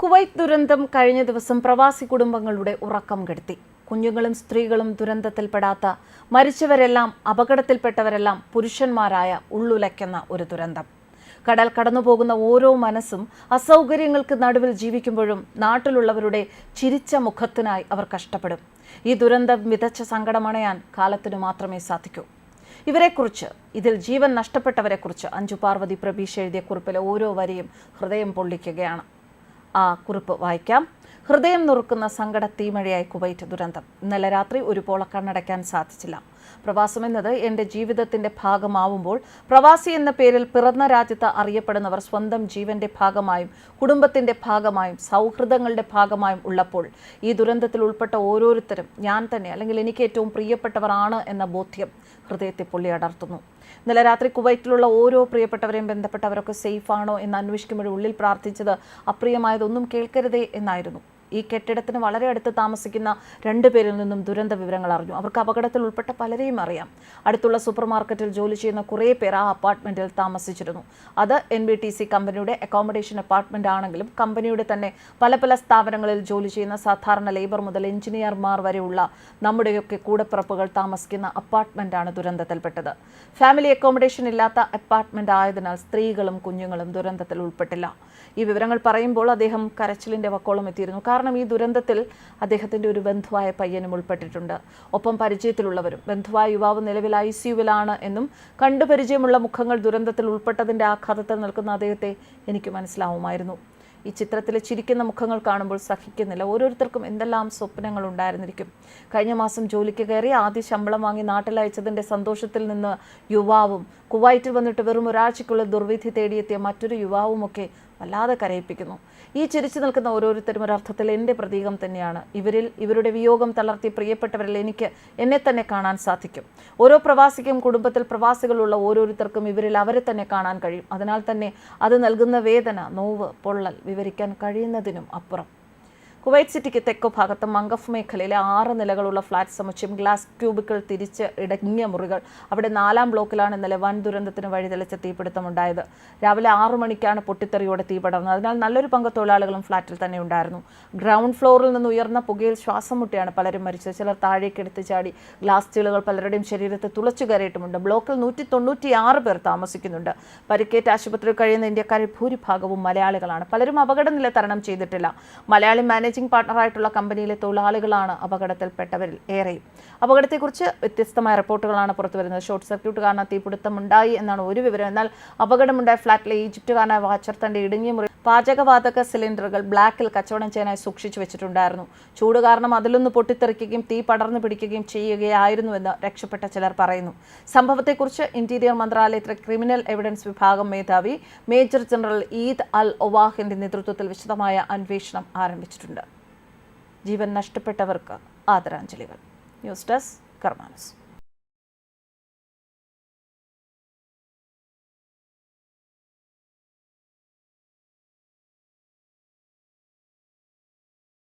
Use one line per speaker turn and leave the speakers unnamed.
Kuwait ദുരന്തം കഴിഞ്ഞ ദിവസം പ്രവാസി കുടുംബങ്ങളുടെ ഉറക്കം കെടുത്തി. കുഞ്ഞുങ്ങളും സ്ത്രീകളും ദുരന്തത്തിൽപ്പെടാത്ത മരിച്ചവരെല്ലാം അപകടത്തിൽപ്പെട്ടവരെല്ലാം പുരുഷന്മാരായ ഉള്ളുലയ്ക്കുന്ന ഒരു ദുരന്തം. കടൽ കടന്നുപോകുന്ന ഓരോ മനസ്സും അസൗകര്യങ്ങൾക്ക് നടുവിൽ ജീവിക്കുമ്പോഴും നാട്ടിലുള്ളവരുടെ ചിരിച്ച മുഖത്തിനായി അവർ കഷ്ടപ്പെടും. ഈ ദുരന്തം വിതച്ച സങ്കടമണയാൻ കാലത്തിനു മാത്രമേ സാധിക്കൂ. ഇവരെക്കുറിച്ച് ഇതിൽ ജീവൻ നഷ്ടപ്പെട്ടവരെക്കുറിച്ച് അഞ്ചു പാർവതി പ്രഭീഷ് എഴുതിയ കുറിപ്പിലെ ഓരോ വരിയും ഹൃദയം പൊള്ളിക്കുകയാണ്. ആ കുറിപ്പ് വായിക്കാം. ഹൃദയം നുറുക്കുന്ന സങ്കട തീമഴയായി കുവൈറ്റ് ദുരന്തം. ഇന്നലെ രാത്രി ഒരു പോള കണ്ണടയ്ക്കാൻ സാധിച്ചില്ല. പ്രവാസം എന്നത് എന്റെ ജീവിതത്തിന്റെ ഭാഗമാവുമ്പോൾ പ്രവാസി എന്ന പേരിൽ പിറന്ന രാജ്യത്ത് അറിയപ്പെടുന്നവർ സ്വന്തം ജീവന്റെ ഭാഗമായും കുടുംബത്തിന്റെ ഭാഗമായും സൗഹൃദങ്ങളുടെ ഭാഗമായും ഉള്ളപ്പോൾ ഈ ദുരന്തത്തിൽ ഉൾപ്പെട്ട ഓരോരുത്തരും ഞാൻ തന്നെ അല്ലെങ്കിൽ എനിക്ക് ഏറ്റവും പ്രിയപ്പെട്ടവരാണ് എന്ന ബോധ്യം ഹൃദയത്തെ പൊള്ളി അടർത്തുന്നു. ഇന്നലെ രാത്രി കുവൈറ്റിലുള്ള ഓരോ പ്രിയപ്പെട്ടവരെയും ബന്ധപ്പെട്ടവരൊക്കെ സേഫ് ആണോ എന്ന് അന്വേഷിക്കുമ്പോൾ ഉള്ളിൽ പ്രാർത്ഥിച്ചത് അപ്രിയമായതൊന്നും കേൾക്കരുതേ എന്നായിരുന്നു. ഈ കെട്ടിടത്തിന് വളരെ അടുത്ത് താമസിക്കുന്ന രണ്ടു പേരിൽ നിന്നും ദുരന്ത വിവരങ്ങൾ അറിഞ്ഞു. അവർക്ക് അപകടത്തിൽ ഉൾപ്പെട്ട പലരെയും അറിയാം. അടുത്തുള്ള സൂപ്പർ മാർക്കറ്റിൽ ജോലി ചെയ്യുന്ന കുറേ പേർ ആ അപ്പാർട്ട്മെന്റിൽ താമസിച്ചിരുന്നു. അത് എൻ ബി ടി സി കമ്പനിയുടെ അക്കോമഡേഷൻ അപ്പാർട്ട്മെന്റ് ആണെങ്കിലും കമ്പനിയുടെ തന്നെ പല പല സ്ഥാപനങ്ങളിൽ ജോലി ചെയ്യുന്ന സാധാരണ ലേബർ മുതൽ എഞ്ചിനീയർമാർ വരെയുള്ള നമ്മുടെയൊക്കെ കൂടപ്പിറപ്പുകൾ താമസിക്കുന്ന അപ്പാർട്ട്മെന്റാണ് ദുരന്തത്തിൽപ്പെട്ടത്. ഫാമിലി അക്കോമഡേഷൻ ഇല്ലാത്ത അപ്പാർട്ട്മെന്റ് ആയതിനാൽ സ്ത്രീകളും കുഞ്ഞുങ്ങളും ദുരന്തത്തിൽ ഉൾപ്പെട്ടില്ല. ഈ വിവരങ്ങൾ പറയുമ്പോൾ അദ്ദേഹം കരച്ചിലിന്റെ വക്കോളം എത്തിയിരുന്നു. കാരണം ഈ ദുരന്തത്തിൽ അദ്ദേഹത്തിന്റെ ഒരു ബന്ധുവായ പയ്യനും ഉൾപ്പെട്ടിട്ടുണ്ട്. ഒപ്പം പരിചയത്തിലുള്ളവരും ബന്ധുവായ യുവാവ് നിലവിൽ ഐ സിയുവിലാണ് എന്നും കണ്ടുപരിചയമുള്ള മുഖങ്ങൾ ദുരന്തത്തിൽ ഉൾപ്പെട്ടതിന്റെ ആഘാതത്തിൽ നിൽക്കുന്ന അദ്ദേഹത്തെ എനിക്ക് മനസ്സിലാവുമായിരുന്നു. ഈ ചിത്രത്തിലെ ചിരിക്കുന്ന മുഖങ്ങൾ കാണുമ്പോൾ സഹിക്കുന്നില്ല. ഓരോരുത്തർക്കും എന്തെല്ലാം സ്വപ്നങ്ങൾ ഉണ്ടായിരുന്നിരിക്കും. കഴിഞ്ഞ മാസം ജോലിക്ക് കയറി ആദ്യ ശമ്പളം വാങ്ങി നാട്ടിലയച്ചതിന്റെ സന്തോഷത്തിൽ നിന്ന് യുവാവും കുവൈറ്റിൽ വന്നിട്ട് വെറും ഒരാഴ്ചയ്ക്കുള്ളിൽ ദുർവിധി തേടിയെത്തിയ മറ്റൊരു യുവാവുമൊക്കെ വല്ലാതെ കരയിപ്പിക്കുന്നു. ഈ ചിരിച്ചു നിൽക്കുന്ന ഓരോരുത്തരും ഒരർത്ഥത്തിൽ എന്റെ പ്രതീകം തന്നെയാണ്. ഇവരിൽ ഇവരുടെ വിയോഗം തളർത്തി പ്രിയപ്പെട്ടവരിൽ എനിക്ക് എന്നെ തന്നെ കാണാൻ സാധിക്കും. ഓരോ പ്രവാസിക്കും കുടുംബത്തിൽ പ്രവാസികളുള്ള ഓരോരുത്തർക്കും ഇവരിൽ അവരെ തന്നെ കാണാൻ കഴിയും. അതിനാൽ തന്നെ അത് നൽകുന്ന വേദന നോവ് പൊള്ളൽ വിവരിക്കാൻ കഴിയുന്നതിനും അപ്പുറം. കുവൈറ്റ് സിറ്റിക്ക് തെക്കു ഭാഗത്ത് മങ്കഫ് മേഖലയിലെ ആറ് നിലകളുള്ള ഫ്ളാറ്റ് സമുച്ചയം ഗ്ലാസ് ക്യൂബുകൾ തിരിച്ച് ഇടങ്ങിയ മുറികൾ അവിടെ നാലാം ബ്ലോക്കിലാണ് ഇന്നലെ വൻ ദുരന്തത്തിന് വഴിതെളിച്ച തീപിടുത്തമുണ്ടായത്. രാവിലെ ആറു മണിക്കാണ് പൊട്ടിത്തെറിയോടെ തീ പടർന്നത്. അതിനാൽ നല്ലൊരു പങ്ക് തൊഴിലാളികളും ഫ്ളാറ്റിൽ തന്നെ ഉണ്ടായിരുന്നു. ഗ്രൗണ്ട് ഫ്ലോറിൽ നിന്ന് ഉയർന്ന പുകയിൽ ശ്വാസം മുട്ടിയാണ് പലരും മരിച്ചത്. ചിലർ താഴേക്ക് എടുത്ത് ചാടി ഗ്ലാസ് ചീളുകൾ പലരുടെയും ശരീരത്തെ തുളച്ചു കയറിയിട്ടുമുണ്ട്. ബ്ലോക്കിൽ നൂറ്റി തൊണ്ണൂറ്റിയാറ് പേർ താമസിക്കുന്നുണ്ട്. പരിക്കേറ്റ് ആശുപത്രിയിൽ കഴിയുന്ന ഇന്ത്യക്കാരിൽ ഭൂരിഭാഗവും മലയാളികളാണ്. പലരും അപകടനില തരണം ചെയ്തിട്ടില്ല. മലയാളി മാനേജിംഗ് പാർട്ണറായിട്ടുള്ള കമ്പനിയിലെ തൊഴിലാളികളാണ് അപകടത്തിൽപ്പെട്ടവരിൽ ഏറെയും. അപകടത്തെക്കുറിച്ച് വ്യത്യസ്തമായ റിപ്പോർട്ടുകളാണ് പുറത്തു വരുന്നത്. ഷോർട്ട് സർക്യൂട്ട് കാരണം തീപിടുത്തമുണ്ടായി എന്നാണ് ഒരു വിവരം. എന്നാൽ അപകടമുണ്ടായ ഫ്ളാറ്റിലെ ഈജിപ്തുകാരനായ വാച്ചർ തന്റെ ഇടുങ്ങിയ മുറി പാചകവാതക സിലിണ്ടറുകൾ ബ്ലാക്കിൽ കച്ചവടം ചെയ്യാനായി സൂക്ഷിച്ചു വെച്ചിട്ടുണ്ടായിരുന്നു. ചൂട് കാരണം അതിലൊന്ന് പൊട്ടിത്തെറിക്കുകയും തീ പടർന്നു പിടിക്കുകയും ചെയ്യുകയായിരുന്നുവെന്ന് രക്ഷപ്പെട്ട ചിലർ പറയുന്നു. സംഭവത്തെക്കുറിച്ച് ഇന്റീരിയർ മന്ത്രാലയത്തിലെ ക്രിമിനൽ എവിഡൻസ് വിഭാഗം മേധാവി മേജർ ജനറൽ ഈദ് അൽ ഒവാഹിന്റെ നേതൃത്വത്തിൽ വിശദമായ അന്വേഷണം ആരംഭിച്ചിട്ടുണ്ട്. ജീവൻ നഷ്ടപ്പെട്ടവർക്ക് ആദരാഞ്ജലികൾ. News desk കർമാനസ്.